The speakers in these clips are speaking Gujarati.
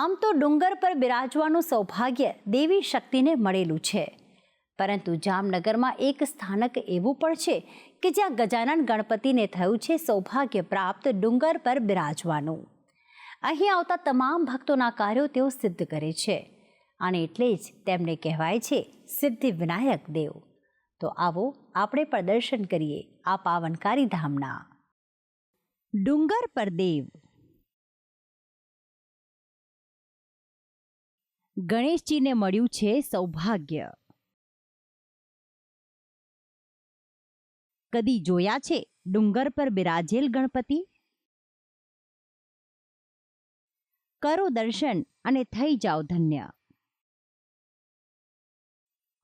આમ તો ડુંગર પર બિરાજવાનું સૌભાગ્ય દેવી શક્તિને મળેલું છે. પરંતુ જામનગરમાં એક સ્થાનક એવું પણ છે કે જ્યાં ગજાનન ગણપતિને થયું છે સૌભાગ્ય પ્રાપ્ત ડુંગર પર બિરાજવાનું. અહીં આવતા તમામ ભક્તોના કાર્યો તેઓ સિદ્ધ કરે છે. અને એટલે જ તેમને કહેવાય છે સિદ્ધિ વિનાયક દેવ. તો આવો આપણે પણ દર્શન કરીએ આ પાવનકારી ધામના. ડુંગર પર દેવ. ગણેશજીને મળ્યું છે સૌભાગ્ય. કદી જોયા છે ડુંગર પર બિરાજેલ ગણપતિ? કરો દર્શન અને થઈ જાઓ ધન્ય.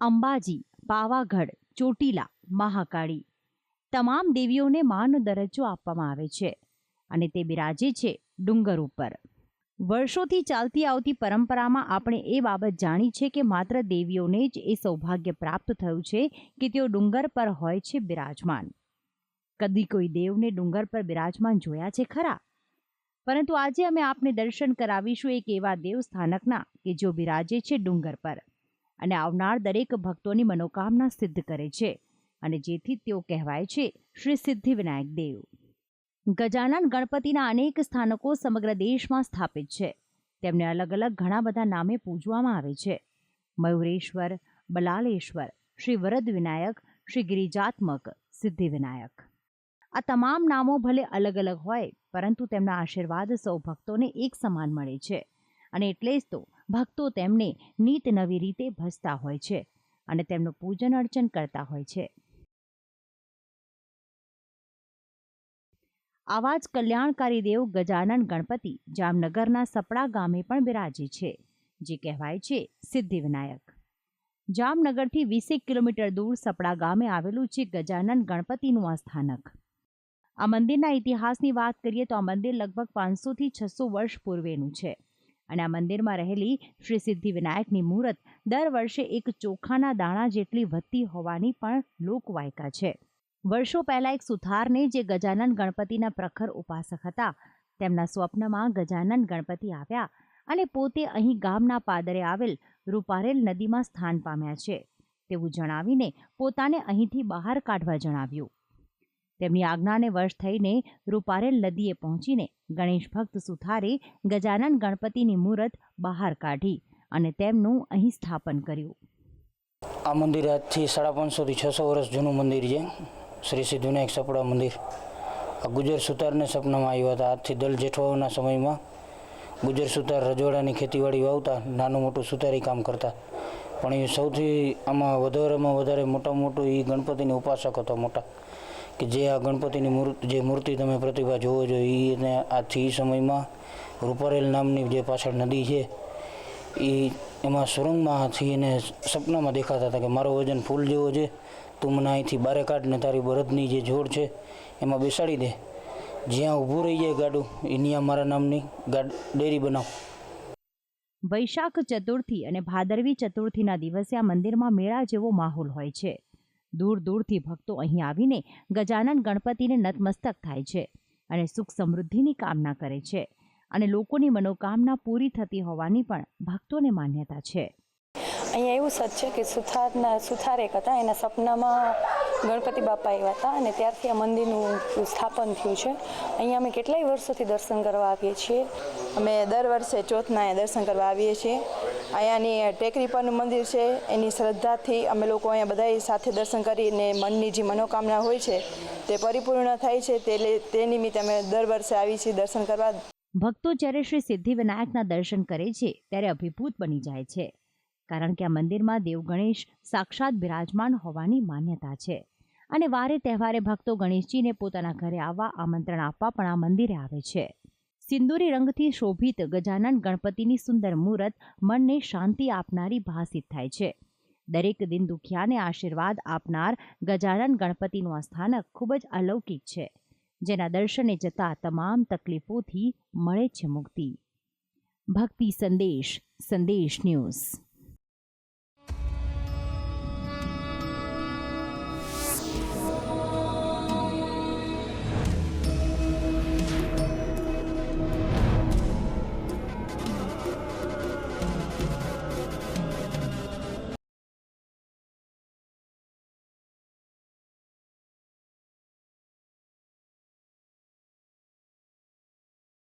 અંબાજી, પાવાગઢ, ચોટીલા, મહાકાળી. તમામ દેવીઓને માનો દરજ્જો આપવામાં આવે છે અને તે બિરાજે છે ડુંગર ઉપર. વર્ષોથી ચાલતી આવતી પરંપરામાં આપણે એ બાબત જાણી છે કે માત્ર દેવીઓને જ એ સૌભાગ્ય પ્રાપ્ત થયું છે કે તેઓ ડુંગર પર હોય છે બિરાજમાન. કદી કોઈ દેવને ડુંગર પર બિરાજમાન જોયા છે ખરા? પરંતુ આજે અમે આપને દર્શન કરાવીશું એક એવા દેવ સ્થાનકના કે જેઓ બિરાજે છે ડુંગર પર અને આવનાર દરેક ભક્તોની મનોકામના સિદ્ધ કરે છે અને જેથી તેઓ કહેવાય છે શ્રી સિદ્ધિ વિનાયક દેવ. ગજાનન ગણપતિના અનેક સ્થાનકો સમગ્ર દેશમાં સ્થાપિત છે. તેમને અલગ અલગ ઘણા બધા નામે પૂજવામાં આવે છે. મયુરેશ્વર, બલાલેશ્વર, શ્રી વરદ વિનાયક, શ્રી ગિરિજાત્મક, સિદ્ધિ વિનાયક. આ તમામ નામો ભલે અલગ અલગ હોય, પરંતુ તેમના આશીર્વાદ સૌ ભક્તોને એક સમાન મળે છે. અને એટલે જ તો ભક્તો તેમને નીત નવી રીતે ભજતા હોય છે અને તેમનું પૂજન અર્ચન કરતા હોય છે. આવા જ કલ્યાણકારી દેવ ગજાનન ગણપતિ, જામનગરના સપડા ગામે પણ બિરાજે છે, જે કહેવાય છે સિદ્ધિ વિનાયક જામનગરથી વીસેક કિલોમીટર દૂર સપડા ગામે આવેલું છે ગજાનન ગણપતિનું આ સ્થાનક. આ મંદિરના ઇતિહાસની વાત કરીએ તો આ મંદિર લગભગ પાંચસોથી છસો વર્ષ પૂર્વેનું છે અને આ મંદિરમાં રહેલી શ્રી સિદ્ધિ વિનાયકની મૂર્ત દર વર્ષે એક ચોખાના દાણા જેટલી વધતી હોવાની પણ લોકવાયકા છે. વર્ષો પહેલા એક સુથારને જે ગજાનન ગણપતિના પ્રખર ઉપાસક હતા. તેમના સ્વપ્નમાં ગજાનન ગણપતિ આવ્યા અને પોતે અહીં ગામના પાદરે આવેલ રૂપારેલ નદીમાં સ્થાન પામ્યા છે. તેવું જણાવીને પોતાને અહીંથી બહાર કાઢવા જણાવ્યું. તેમની આજ્ઞાને વર્ષ થઈને રૂપારેલ નદીએ પહોંચીને ગણેશ ભક્ત સુથારે ગજાનન ગણપતિની મૂર્ત બહાર કાઢી અને તેમનું અહીં સ્થાપન કર્યું. આ મંદિર આજથી સાડા પાંચસોથી છસો વર્ષ જૂનું મંદિર છે. શ્રી સિદ્ધિવિનાયક સપડા મંદિર. આ ગુજર સુતારને સપનામાં આવ્યા હતા. આજથી દલ જેઠવાઓના સમયમાં ગુજર સુતાર રજવાડાની ખેતીવાડી વાવતા, નાનું મોટું સુતારી કામ કરતા. પણ એ સૌથી આમાં વધારેમાં વધારે મોટા મોટું એ ગણપતિની ઉપાસક હતો મોટા. કે જે આ ગણપતિની મૂર્તિ, જે મૂર્તિ તમે પ્રતિભા જોવો છો એને આજથી એ સમયમાં રૂપારેલ નામની જે પાછળ નદી છે એ એમાં સુરંગમાંથી એને સપનામાં દેખાતા હતા કે મારો વજન ફૂલ જેવો છે, તું મને અહીંથી બારે કાઢ ને તારી બળદની જે જોડ છે, એમાં બેસાડી દે. જ્યાં ઊભું રહી જાય ગાડું એની મારા નામની ગાડ, ડેરી બનાવ. વૈશાખ ચતુર્થી અને ભાદરવી ચતુર્થીના દિવસે આ મંદિરમાં મેળા જેવો માહોલ હોય છે. દૂર દૂરથી ભક્તો અહીં આવીને ગજાનન ગણપતિને નતમસ્તક થાય છે અને સુખ સમૃદ્ધિની કામના કરે છે. અને લોકોની મનોકામના પૂરી થતી હોવાની પણ ભક્તોને માન્યતા છે. અહીંયા એવું સચ છે કે સુથારના, સુથાર એક હતા. એના સપનામાં ગણપતિ બાપા આવ્યા હતા અને ત્યારથી આ મંદિરનું સ્થાપન થયું છે. અહીંયા અમે કેટલાય વર્ષોથી દર્શન કરવા આવીએ છીએ. અમે દર વર્ષે ચોથના અહીંયા દર્શન કરવા આવીએ છીએ. અહીંયાની ટેકરી પરનું મંદિર છે. એની શ્રદ્ધાથી અમે લોકો અહીંયા બધા સાથે દર્શન કરીને મનની જે મનોકામના હોય છે તે પરિપૂર્ણ થાય છે. તે તે નિમિત્તે અમે દર વર્ષે આવી છીએ દર્શન કરવા. ભક્તો જ્યારે શ્રી સિદ્ધિવિનાયકના દર્શન કરે છે, ત્યારે અભિભૂત બની જાય છે. કારણ કે આ મંદિરમાં દેવ ગણેશ સાક્ષાત બિરાજમાન હોવાની માન્યતા છે. અને વારે તહેવારે ભક્તો ગણેશજીને પોતાના ઘરે આવવા આમંત્રણ આપવા પણ આ મંદિરે આવે છે. સિંદૂરી રંગથી શોભિત ગજાનન ગણપતિની સુંદર મૂર્ત મનને શાંતિ આપનારી ભાસિત થાય છે. દરેક દિન દુખિયાને આશીર્વાદ આપનાર ગજાનન ગણપતિનું આ સ્થાનક ખૂબ જ અલૌકિક છે. જેના દર્શને જતા તમામ તકલીફોથી મળે છે મુક્તિ. ભક્તિ સંદેશ સંદેશ ન્યૂઝ.